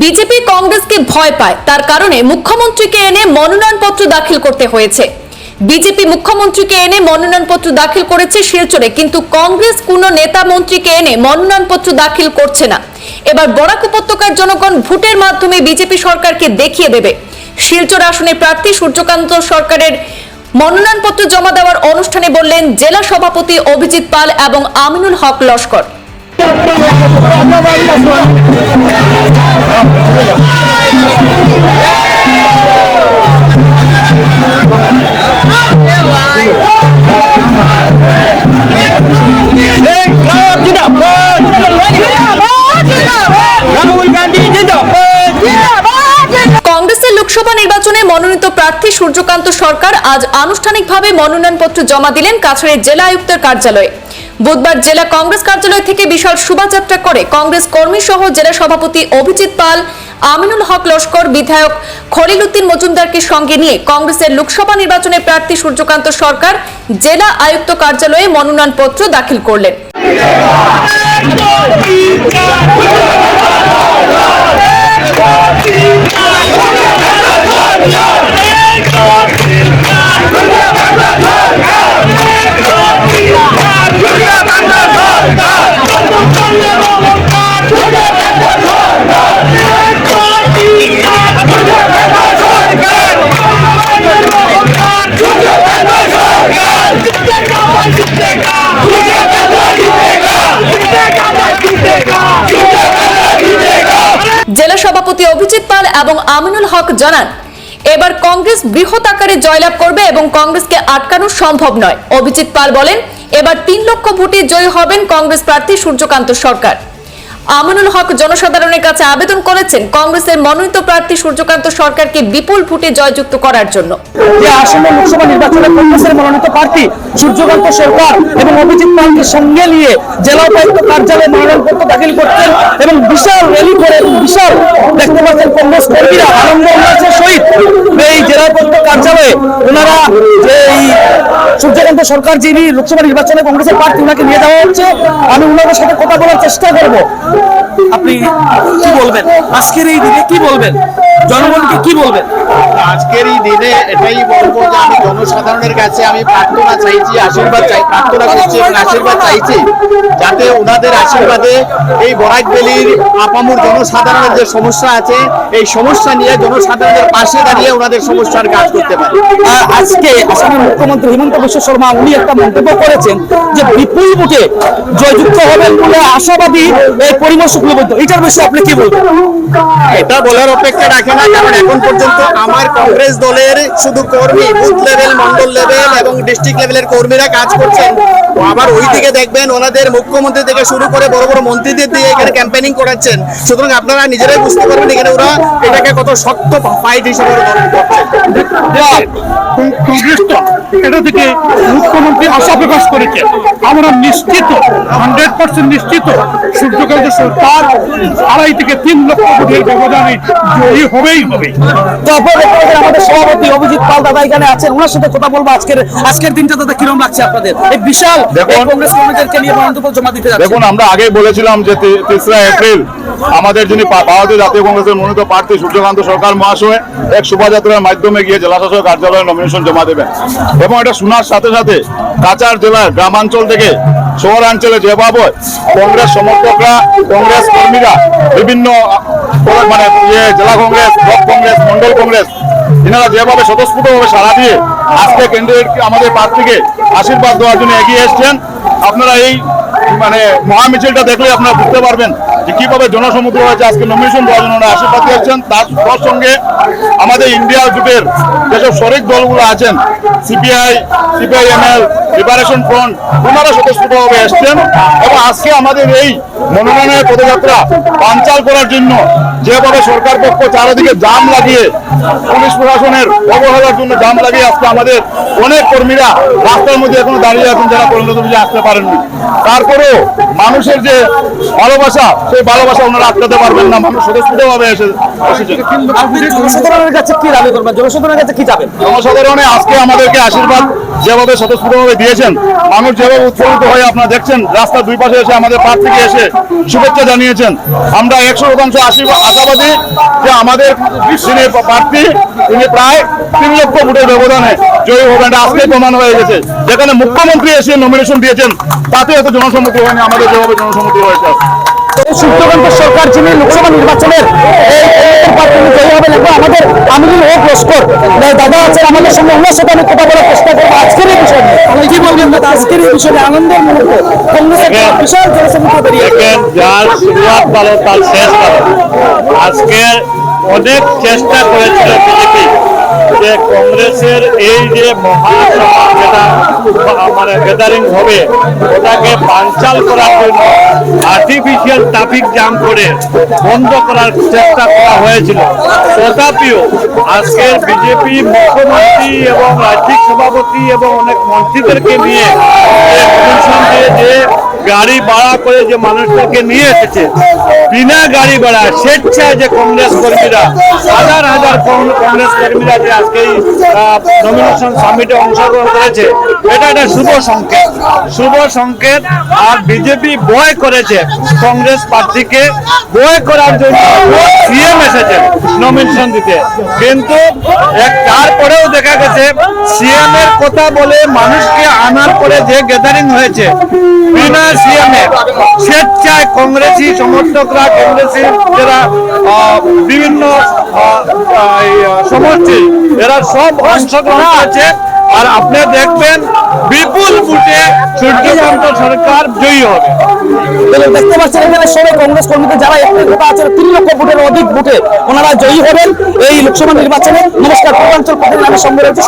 BJP কংগ্রেসকে ভয় পায়। তার কারণে মুখ্যমন্ত্রীকে এনে মনোনয়নপত্র দাখিল করতে হয়েছে। বিজেপি মুখ্যমন্ত্রীকে এনে মনোনয়নপত্র দাখিল করেছে শিলচরে, কিন্তু কংগ্রেস কোনো নেতা মন্ত্রীকে এনে মনোনয়নপত্র দাখিল করছে না। এবার বরাক উপত্যকার জনগণ ভোটের মাধ্যমে বিজেপি সরকারকে দেখিয়ে দেবে। শিলচর আসনে প্রার্থী সূর্যকান্ত সরকারের মনোনয়নপত্র জমা দেওয়ার অনুষ্ঠানে বললেন, জেলা সভাপতি অভিজিৎ পাল এবং আমিনুল হক লস্কর। লোকসভা নির্বাচনে মনোনীত প্রার্থী সূর্যকান্ত সরকার আজ আনুষ্ঠানিকভাবে মনোনয়নপত্র জমা দিলেন কাছাড়ের জেলা আয়ুক্তের কার্যালয়ে। বুধবার জেলা কংগ্রেস কার্যালয় থেকে বিশাল শোভাযাত্রা করে কংগ্রেস কর্মী সহ জেলা সভাপতি অভিজিৎ পাল, আমিনুল হক লস্কর, বিধায়ক খলিল উদ্দিন মজুমদারকে সঙ্গে নিয়ে কংগ্রেসের লোকসভা নির্বাচনে প্রার্থী সূর্যকান্ত সরকার জেলা আয়ুক্ত কার্যালয়ে মনোনয়নপত্র দাখিল করলেন। জেলা সভাপতি অভিজিৎ পাল এবং আমিনুল হক জানান, এবার কংগ্রেস বৃহৎ আকারে জয়লাভ করবে এবং কংগ্রেসকে আটকানো সম্ভব নয়। অভিজিৎ পাল বলেন, এবার তিন লক্ষ ভোটে জয়ী হবেন কংগ্রেস প্রার্থী সূর্যকান্ত সরকার। আমিনুল হক জনসাধারণের কাছে আবেদন করেছেন কংগ্রেসের মনোনীত প্রার্থী সূর্যকান্ত সরকারকে বিপুল ভোটে জয়যুক্ত করার জন্য। আসন্ন লোকসভা নির্বাচনে কংগ্রেসের মনোনীত প্রার্থী সূর্যকান্ত সরকার এবং অভিজিৎ পালকে সঙ্গে নিয়ে জেলা উপায়ুক্ত কার্যালয়ে মনোনয়নপত্র দাখিল করছেন এবং বিশাল র্যালি করে বিশাল দেখতে পাচ্ছেন কংগ্রেস কর্মীরা আনন্দ উল্লাসের সহিত এই জেলা উপায়ুক্ত কার্যালয়ে ওনারা যে এই সূর্যকান্ত সরকার যিনি লোকসভা নির্বাচনে কংগ্রেসের প্রার্থী ওনাকে নিয়ে যাওয়া হচ্ছে। আমি ওনাদের সাথে কথা বলার চেষ্টা করব। আপনি কি বলবেন? আজকের এই দিনে কি বলবেন? জনগণকে কি বলবেন? আজকের এই দিনে এটাই বলব যে আমি জনসাধারণের কাছে আমি প্রার্থনা চাইছি আশীর্বাদ চাই প্রার্থনা করছি এবং আশীর্বাদ চাইছি যাতে ওনাদের আশীর্বাদে এই বরাক ভ্যালির আপামুর জনসাধারণের যে সমস্যা আছে এই সমস্যা নিয়ে জনসাধারণের পাশে দাঁড়িয়ে ওনাদের সমস্যার কাজ করতে পারে। আজকে আসামের মুখ্যমন্ত্রী হিমন্ত বিশ্ব শর্মা উনি একটা মন্তব্য করেছেন যে বিপুল ভোটে জয়যুক্ত হবেন বলে আশাবাদী এই পরিমল শুক্লবৈদ্য এটার বিষয়ে আপনি কি বলবেন? এটা বলার অপেক্ষা রাখে না, কারণ এখন পর্যন্ত আমার কংগ্রেস দলের শুধু কর্মী, বুথ লেভেল মন্ডল লেভেল এবং ডিস্ট্রিক্ট লেভেলের কর্মীরা কাজ করছেন। আবার ওই দিকে দেখবেন ওনাদের মুখ্যমন্ত্রী থেকে শুরু করে বড় বড় মন্ত্রীদের দিয়ে এখানে ক্যাম্পেনিং করাচ্ছেন। সুতরাং আপনারা নিজেরাই বুঝতে পারবেন এখানে ওরা এটাকে কত শক্ত ফাইট হিসেবে এটা থেকে মুখ্যমন্ত্রী আশা প্রকাশ করেছেন আমরা নিশ্চিত হান্ড্রেড পার্সেন্ট নিশ্চিত সূর্যকান্ত সরকার আড়াই থেকে তিন লক্ষ ভোটের ব্যবধানে জয়ী হবেই হবে। আমাদের সভাপতি অভিজিৎ পাল দাদা এখানে আছেন। ওনার সাথে কথা বলব আজকের আজকের দিনটা দাদা কীরকম লাগছে আপনাদের? এই বিশাল দেখুন। আমরা আগেই বলেছিলাম যে তেসরা এপ্রিল আমাদের যিনি ভারতীয় জাতীয় কংগ্রেসের মনোনীত প্রার্থী সূর্যকান্ত সরকার মহাশয় এক শোভাযাত্রার মাধ্যমে গিয়ে জেলাশাসক কার্যালয়ে নমিনেশন জমা দেবেন এবং এটা শোনার সাথে সাথে কাচার জেলার গ্রামাঞ্চল থেকে শহরাঞ্চলে যেভাবে কংগ্রেস সমর্থকরা, কংগ্রেস কর্মীরা বিভিন্ন মানে ইয়ে জেলা কংগ্রেস, ব্লক কংগ্রেস, মন্ডল কংগ্রেস, এনারা যেভাবে স্বতঃস্ফূর্তভাবে সাড়া দিয়ে আজকে কেন্দ্রের আমাদের প্রার্থীকে আশীর্বাদ দেওয়ার জন্য এগিয়ে এসছেন, আপনারা এই মানে মহামিছিলটা দেখলে আপনারা বুঝতে পারবেন। যে কীভাবে জনসমুদ্র হয়েছে, আজকে নমিনেশন দেওয়ার জন্য আশীর্বাদ দিয়েছেন। তার সঙ্গে আমাদের ইন্ডিয়া জুটের যেসব শরিক দলগুলো আছেন, সিপিআই, সিপিআইএমএল লিবারেশন ফ্রন্ট ওনারা স্বতঃস্ফূর্তভাবে এসছেন এবং আজকে আমাদের এই মনোনয়নের পদযাত্রা বানচাল করার জন্য যেভাবে সরকার পক্ষ চারিদিকে জাম লাগিয়ে, পুলিশ প্রশাসনের অবহেলার জন্য জাম লাগিয়ে আজকে আমাদের অনেক কর্মীরা রাস্তার মধ্যে এখনও দাঁড়িয়ে আছেন, যারা পরিণত আসতে পারেননি। তারপরেও মানুষের যে ভালোবাসা সেই ভালোবাসা ওনারা আটকাতে পারবেন না মানুষ স্বতঃস্ফূর্তভাবে এসে এসেছেন জনসাধারণের কাছে কি দাবি করবেন? জনসাধারণের কাছে কি যাবেন? জনসাধারণে আজকে আমাদেরকে আশীর্বাদ যেভাবে স্বতঃস্ফূর্তভাবে দিয়েছেন মানুষ যেভাবে উৎফুল্লিত হয়ে আপনারা দেখছেন দুই পাশে এসে আমাদের প্রার্থীকে এসে শুভেচ্ছা জানিয়েছেন। আমরা একশো শতাংশ আশাবাদী যে আমাদের যিনি প্রার্থী তিনি প্রায় তিন লক্ষ ভোটের ব্যবধানে জয়ী হবেন। আজকে প্রমাণ হয়ে গেছে। যেখানে মুখ্যমন্ত্রী এসে নমিনেশন দিয়েছেন তাতে এত জনসম্মতি হয়নি আমাদের যেভাবে জনসম্মতি হয়েছে। সূর্যকান্ত সরকার যিনি লোকসভা নির্বাচনের জয়ী হবেন এবং আমাদের আমিনুল হক লস্কর। দাদা আছেন আমাদের সঙ্গে ওনার সাথে আমি কথা বলার চেষ্টা করব। আজকের এই বিষয়ে। কি বলবেন? দাদা আজকের এই বিষয়ে আনন্দের মুহূর্ত কংগ্রেসের বিশাল জনসংখ্যা বেরিয়ে যার শুরুয়াত ভালো তার শেষ ভালো। আজকে অনেক চেষ্টা করেছিল বিজেপি। যে কংগ্রেসের এই যে মহাসভা যেটা মানে গ্যাদারিং হবে, ওটাকে বানচাল করার জন্য আর্টিফিশিয়াল ট্রাফিক জ্যাম করে বন্ধ করার চেষ্টা করা হয়েছিল। তথাপিও আজকের বিজেপি মুখ্যমন্ত্রী এবং রাজ্যিক সভাপতি এবং অনেক মন্ত্রীদেরকে নিয়ে যে গাড়ি ভাড়া করে যে মানুষটাকে নিয়ে এসেছে, বিনা গাড়ি ভাড়া, স্বেচ্ছায় যে কংগ্রেস কর্মীরা, হাজার হাজার কংগ্রেস কর্মীরা যে আজকে এই নমিনেশন সামিটে অংশগ্রহণ করেছে, এটা একটা শুভ সংকেত। শুভ সংকেত, আর বিজেপি বয় করেছে, কংগ্রেস প্রার্থীকে বয় করার জন্য সিএম এসেছেন নমিনেশন দিতে। কিন্তু এক তারপরেও দেখা গেছে সিএম এর কথা বলে মানুষকে আনার পরে যে গ্যাদারিং হয়েছে, বিনা সিএম এ স্বেচ্ছায় কংগ্রেসি সমর্থকরা, কংগ্রেসি যারা বিভিন্ন এরা সব অংশগ্রহণ করেছে। আর আপনি দেখবেন বিপুল ভোটে সূর্যকান্ত সরকার জয়ী হবে। দেখতে পাচ্ছেন এখানে সবাই কংগ্রেস কর্মীদের যারা একটি ভোটা আছে, তিন লক্ষ ভোটের অধিক ভোটে ওনারা জয়ী হবেন এই লোকসভা নির্বাচনে। নমস্কার, পূর্বাঞ্চল সঙ্গে রয়েছে